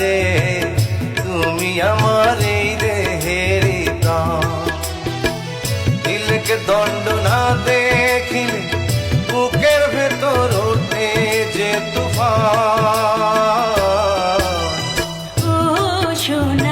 রে, তুমি আমার এই দেহের দিলকে দণ্ড না দেখিলে বুকের ভেতর ওঠে যে তুফান। ও সোনা